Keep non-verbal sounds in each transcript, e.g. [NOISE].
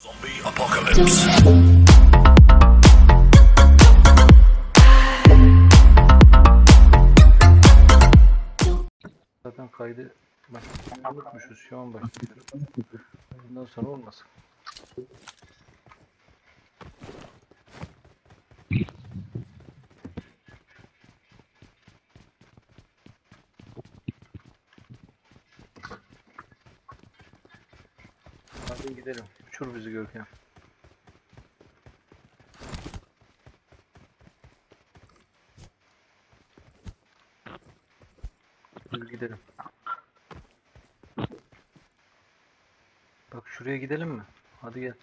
Zombie apocalypse. Zaten kaydı bak unutmuşuz şu an başlıyoruz. Bundan sonra olmasın. Hadi gidelim. Uçur bizi Görkem. Hadi gidelim. Bak şuraya gidelim mi? Hadi gel.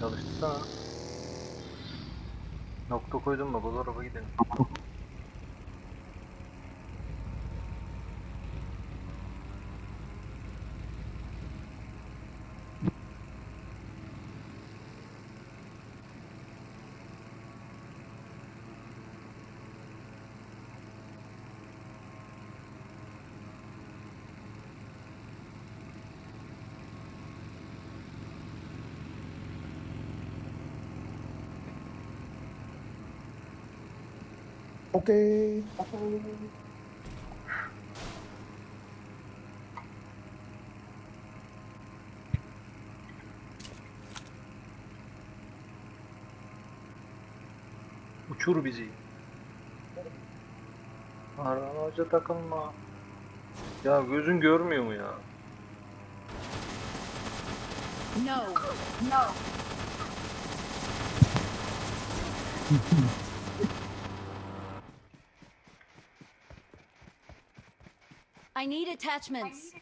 Çalıştırsana. Nokta koydum mu? Bu araba gidelim. Okay. Uçur bizi. Araca takılma. Ya gözün görmüyor mu ya? No. No. [LAUGHS] I need attachments.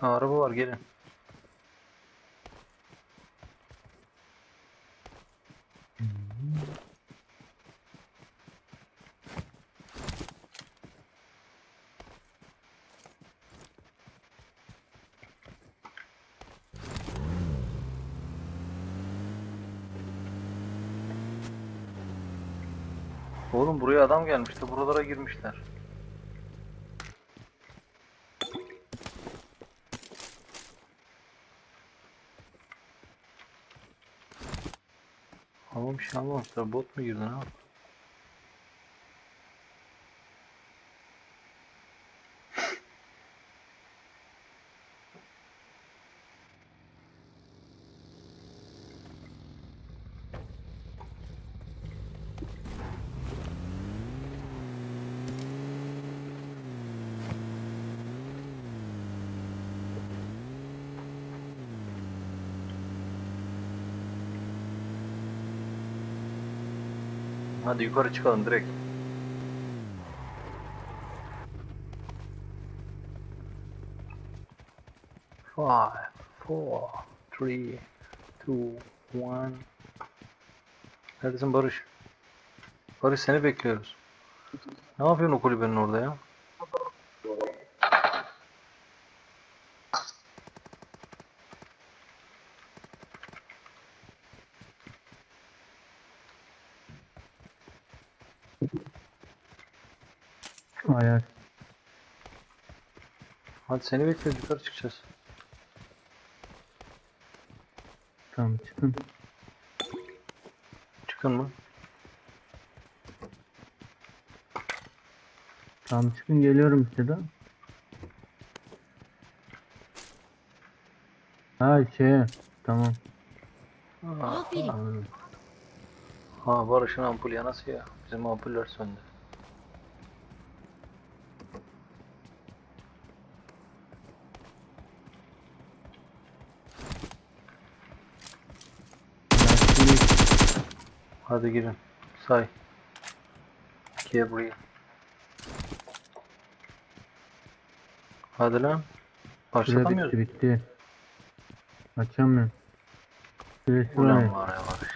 Ha, araba var gelin. Oğlum buraya adam gelmişti. Buralara girmişler. Ama bir şey anlamamışlar. Bot mu girdi ne yaptı? Hadi yukarı çıkalım direkt. Five, four, three, two, one. Neredesin Barış? Barış seni bekliyoruz. Ne yapıyorsun o kulübenin orada ya? Hadi seni bekliyoruz yukarı çıkacağız. Tamam çıkın. Çıkın mı? Tamam çıkın geliyorum işte de. Ha şey. Tamam. Aferin. Anladım. Ha Barış'ın ampul yanası ya. Bizim ampuller söndü. Hadi girin. Say. Gel buraya. Hadi lan. Başlatamıyoruz. bitti bitti. Açamıyorum. Süresi var. Ulan var ya Barış.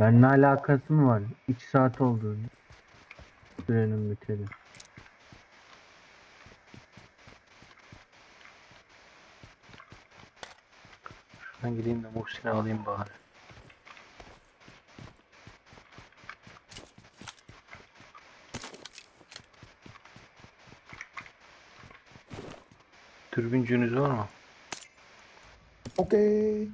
Benimle alakası mı var? 2 saat oldu. Sürenin biteli. Ben gideyim de Muhsin'i alayım bari. Türbüncünüz var mı? Okey.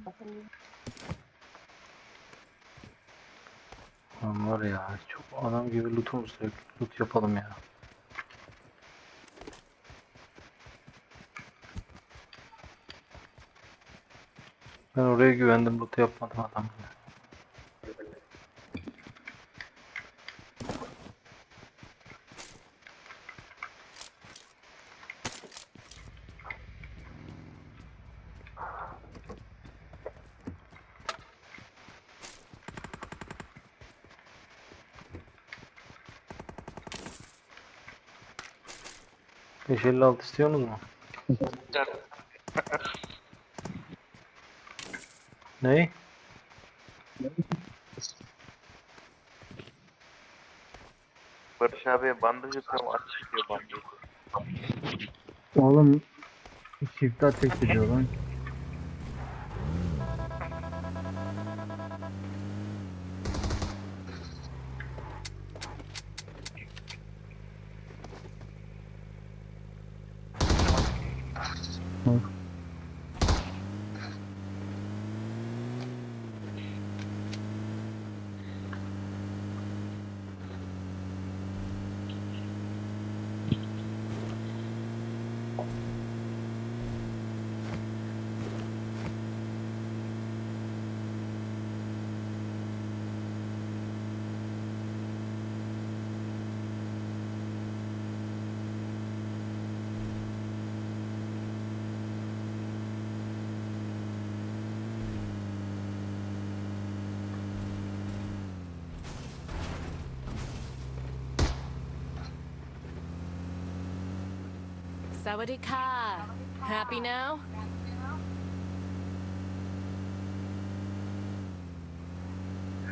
Lan ya çok adam gibi lootumuz yok. Loot yapalım ya. Ben oraya güvendim loot yapmadım adamlara. 556 istiyorsunuz mu? Ney? Barış abiye bandaj yapıyorum açık diyor bandajı. Oğlum çifte ateş ediyor lan. Sawadee-ka. Happy now?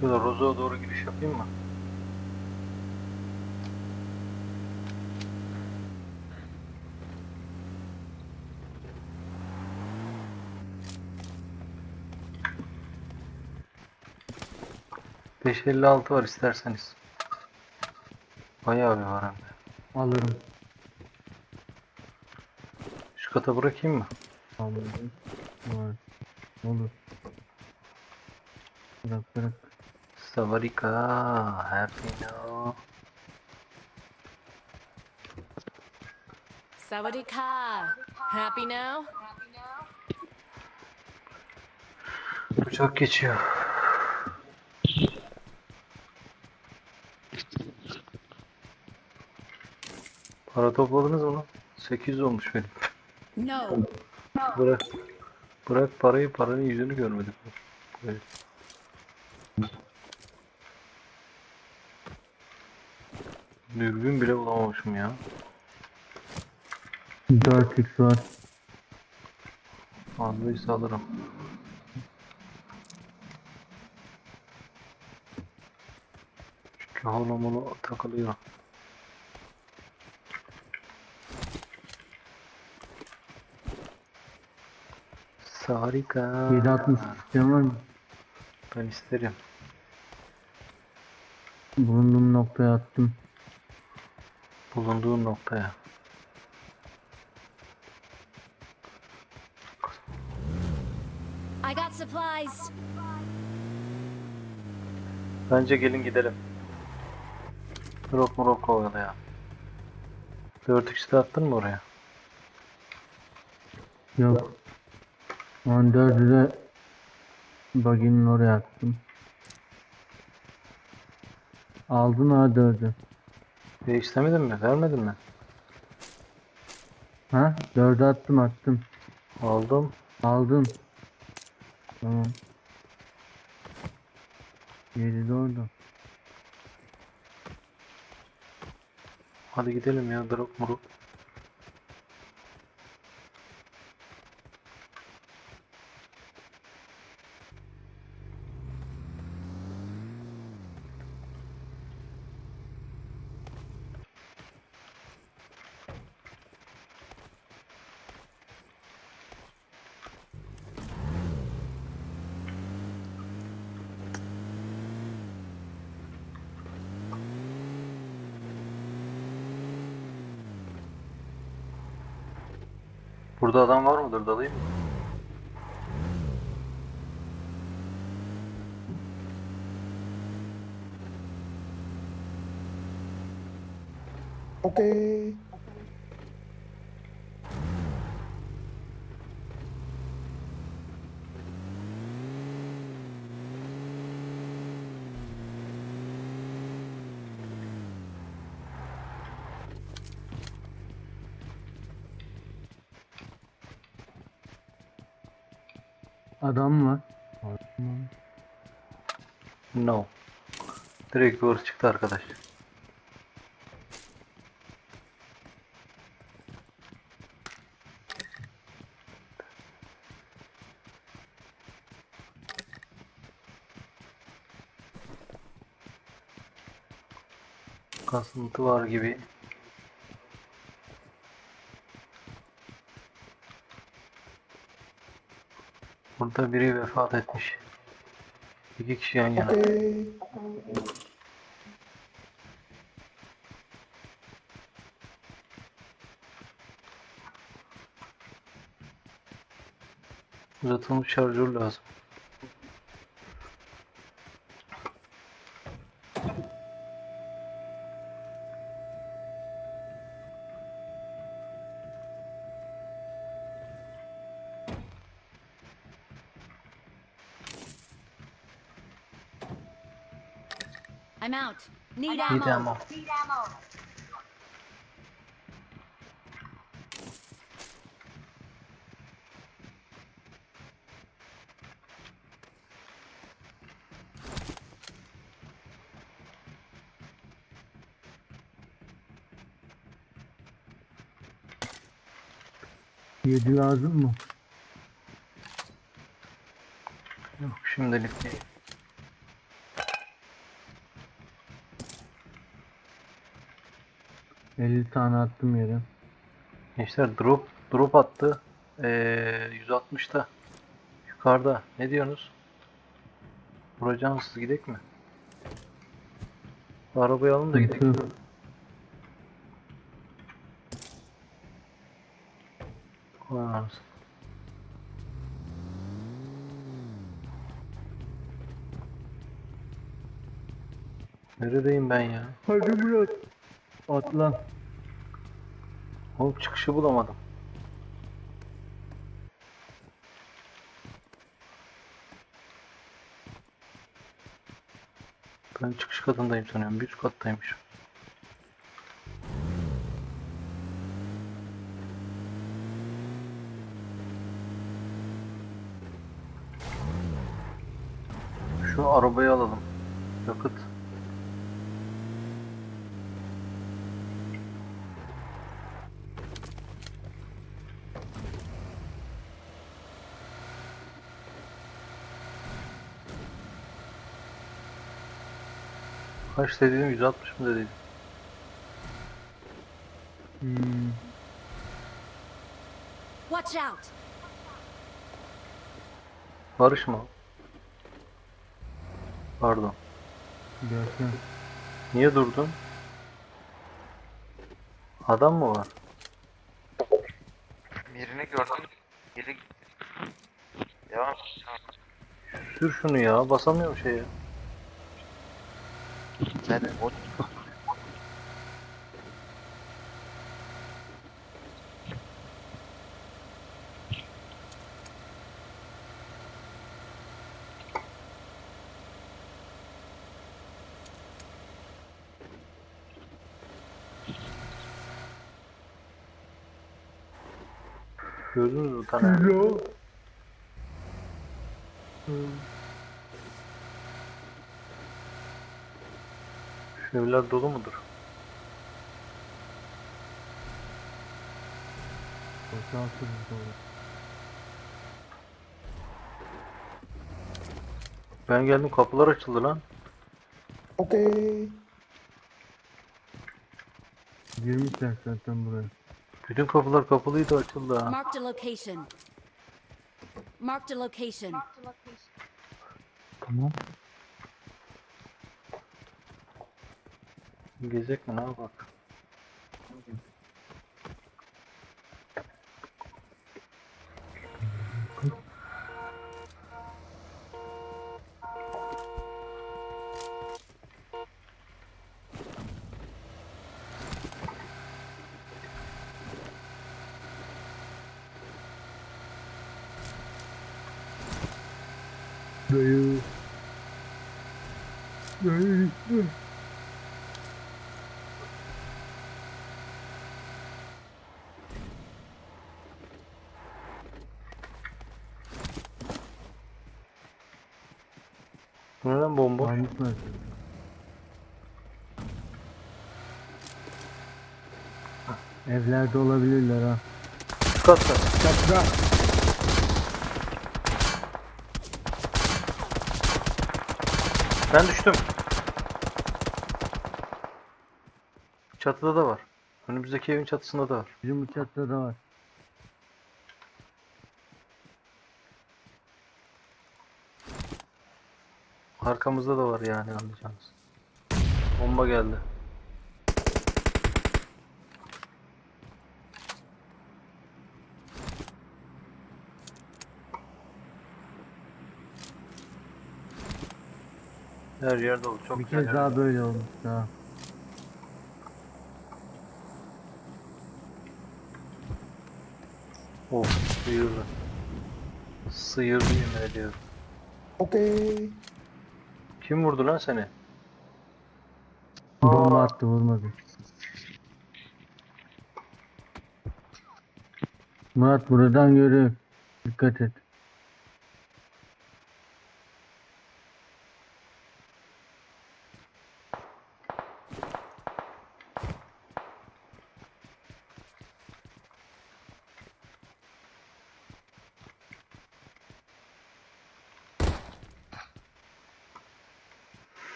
Şurada Rozo'ya doğru giriş yapayım mı? Beş elli altı var isterseniz. Bayağı bir var hem de. Alırım. Kata bırakayım mı? Alırım. Var. Olur. Bırak bırak. Savarika, happy now. Sawadee-ka. Happy now? Uçak geçiyor. Para topladınız mı lan? 800 olmuş benim. No. Bırak. Bırak parayı, paranın yüzünü görmedik. Böyle. Dürbün bile bulamamışım ya. 4x var. Fazlaysa alırım. Çünkü halamını takılıyor. Harika. 760 isteyen var mı? Ben isterim. Bulunduğum noktaya attım. Bulunduğun noktaya. I got supplies. Bence gelin gidelim. Drop murok kovalı ya. 4x'de attın mı oraya? Yok. Lan 4'ü de buggy'nin oraya attım. Aldın ha 4'ü. E istemedin mi? Vermedin mi? Ha? 4'ü attım attım. Aldım. Aldın. Tamam. 7 de orada. Hadi gidelim ya drop murok. Burada adam var mıdır? Dalayım mı? Okay. Adam var. No. Direkt doğru çıktı arkadaş. Kasıntı var gibi. Burada biri vefat etmiş. İki kişi yan yana. Okay. Uzatılmış şarjör lazım. I'm out. Need Need ammo. ammo. Yedi lazım mı? Yok şimdilik değil. Elli tane attım yere. Gençler drop drop attı. Ee, 160'ta. Yukarıda. Ne diyorsunuz? Vuracağım siz gidek mi? Arabayı alın da gidek. Anasını. Neredeyim ben ya? Hadi Murat. Atla. Oğlum çıkışı bulamadım. Ben çıkış katındayım sanıyorum. Bir üst kattaymış. Şu arabayı alalım. Yakıt. Kaç dedim? 160 mı dedim? Hmm. Watch out. Barış mı? Pardon. Görkem. Niye durdun? Adam mı var? Birini gördüm. Geri Devam. Sür şunu ya. Basamıyorum şeye. Ben o Gördünüz mü tane? Evler dolu mudur? Boşaltırız doğru. Ben geldim kapılar açıldı lan. Okay. Girmişler zaten buraya. Bütün kapılar kapalıydı açıldı ha. Marked a location. Marked a location. Tamam. Gezecek mi ne bak. Böyle Bu ne lan bomba? Mı? Evlerde olabilirler ha. Katta. Çatıda. Ben düştüm. Çatıda da var. Önümüzdeki evin çatısında da var. Bizim bu çatıda da var. Arkamızda da var yani anlayacağınız. Bomba geldi. Her yer dolu. Çok bir kez daha böyle olmuş daha. Of sıyırdı. Sıyırdı yemin ediyorum. Okay. Kim vurdu lan seni? Bomba attı vurmadı. Murat buradan görüyor. Dikkat et.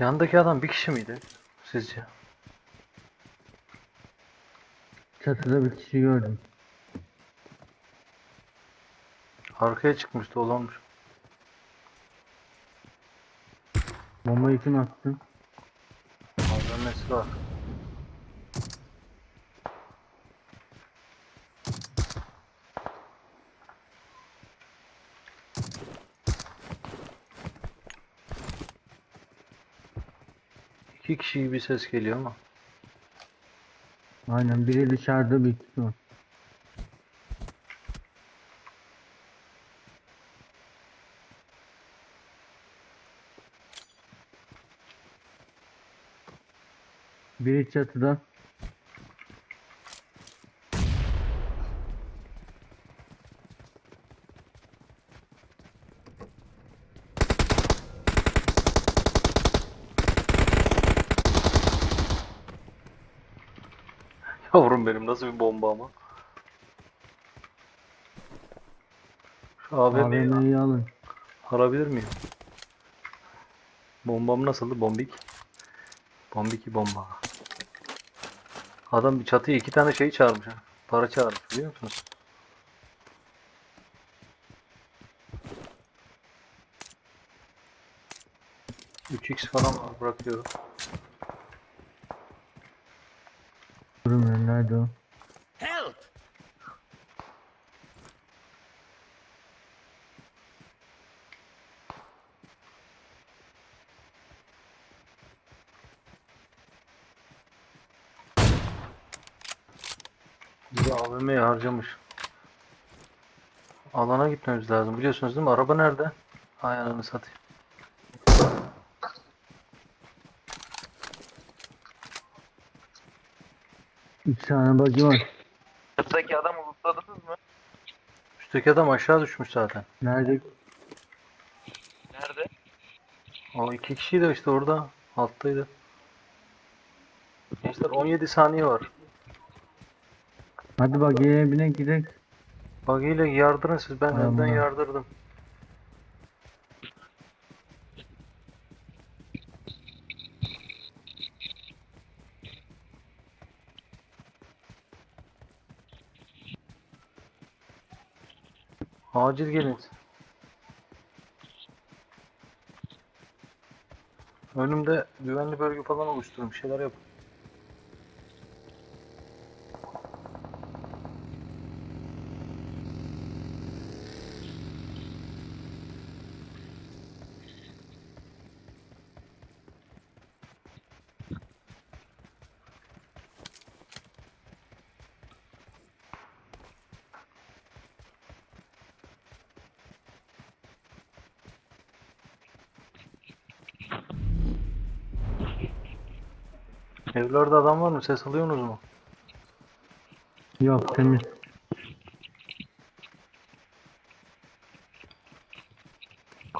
Yandaki adam bir kişi miydi? Sizce? Çatıda bir kişi gördüm. Arkaya çıkmıştı olanmış. Bombayı kim attı? Malzemesi var. Kişi gibi ses geliyor ama. Aynen biri dışarıda var. Biri çatıda. Yavrum benim nasıl bir bomba ama. Şu AVM'yi AVM'yi alın. alabilir miyim? Bombam nasıldı? Bombik. Bombiki bomba. Adam bir çatıya iki tane şey çağırmış ha. Para çağırmış biliyor musunuz? Üç x falan bırakıyorum. Nerede o? Help! Bir AVM'yi harcamış. Alana gitmemiz lazım. Biliyorsunuz değil mi? Araba nerede? Ay ananı satayım. İki tane bagi var. Çatıdaki adamı lootladınız mı? Üstteki adam aşağı düşmüş zaten. Nerede? Nerede? O iki kişi de işte orada. Alttaydı. Gençler 17 saniye var. Hadi bagiye bine gidelim. Buggy ile yardırın siz. Ben Ay önden yardırdım. Acil gelin. Önümde güvenli bölge falan oluşturun. Bir şeyler yapın. Evlerde adam var mı? Ses alıyorsunuz mu? Yok temiz.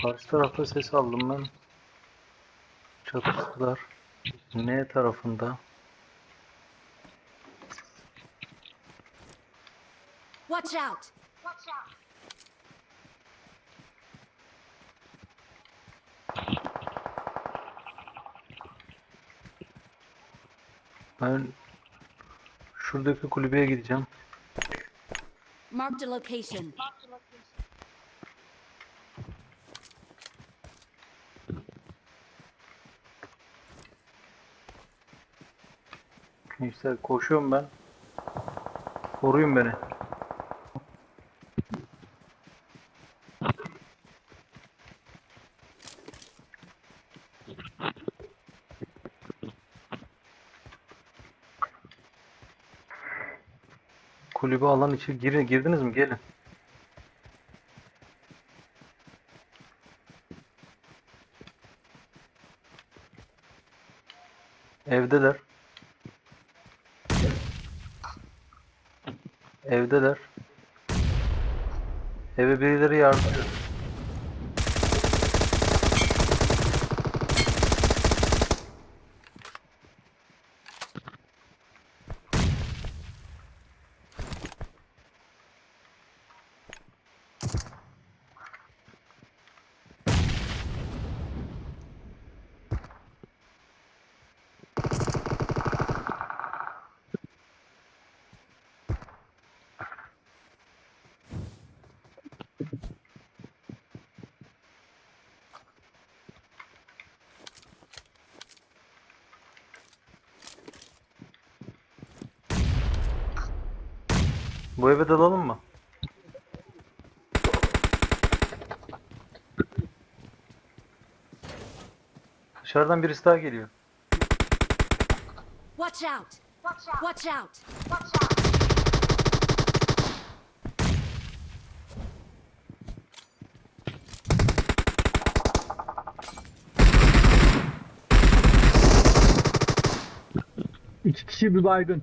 Karşı tarafta ses aldım ben. Çatıştılar. N tarafında. Watch out! Ben şuradaki kulübeye gideceğim. Marked a location. Gençler koşuyorum ben. Koruyun beni. Kulübe alan içi girin, girdiniz mi? Gelin. Evdeler. Evdeler. Eve birileri yardım ediyor. Bu eve dalalım mı? Dışarıdan birisi daha geliyor. Watch out! Watch out! İki kişi bir baygın.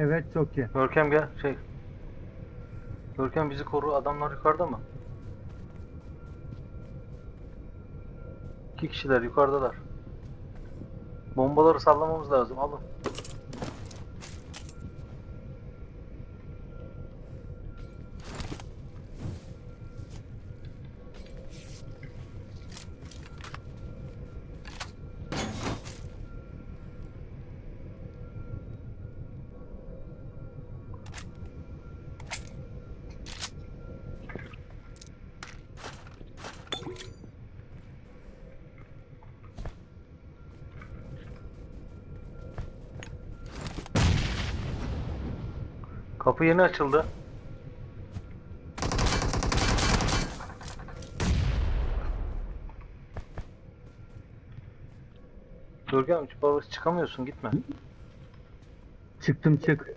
Evet çok iyi. Görkem gel. Şey. Görkem bizi koru. Adamlar yukarıda mı? İki kişiler yukarıdalar. Bombaları sallamamız lazım. Alın. Kapı yeni açıldı. Görkem babası çıkamıyorsun gitme. Çıktım çık.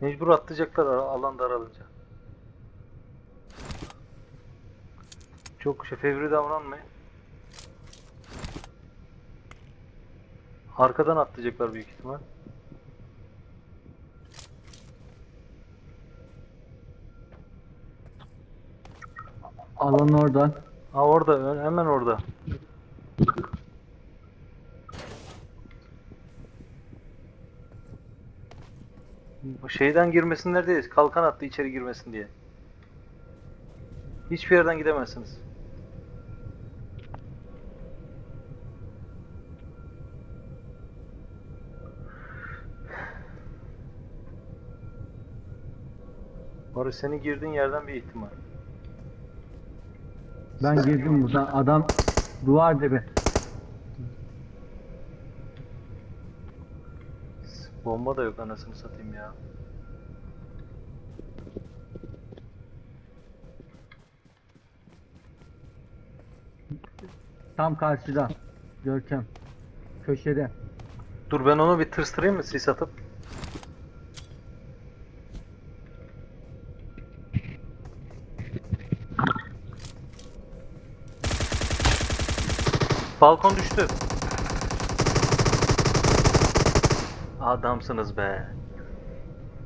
Mecbur atlayacaklar alan daralınca. Çok şey fevri davranmayın. Arkadan atlayacaklar büyük ihtimal. Alan oradan. Ha orada hemen orada. Bu Şeyden girmesinler diye kalkan attı içeri girmesin diye. Hiçbir yerden gidemezsiniz. Barış senin girdiğin yerden bir ihtimal. Ben girdim buradan. Adam duvar dibi. Bomba da yok anasını satayım ya. Tam karşıda. Görkem. Köşede. Dur ben onu bir tırstırayım mı sis atıp? Balkon düştü. Adamsınız be.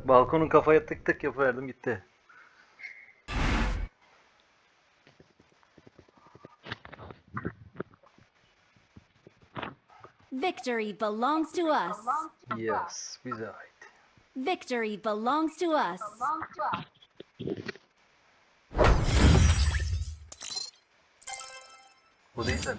Balkonun kafaya tık tık yapıverdim gitti. Victory belongs to us. Yes, bize ait. Victory belongs to us. Bu değil de.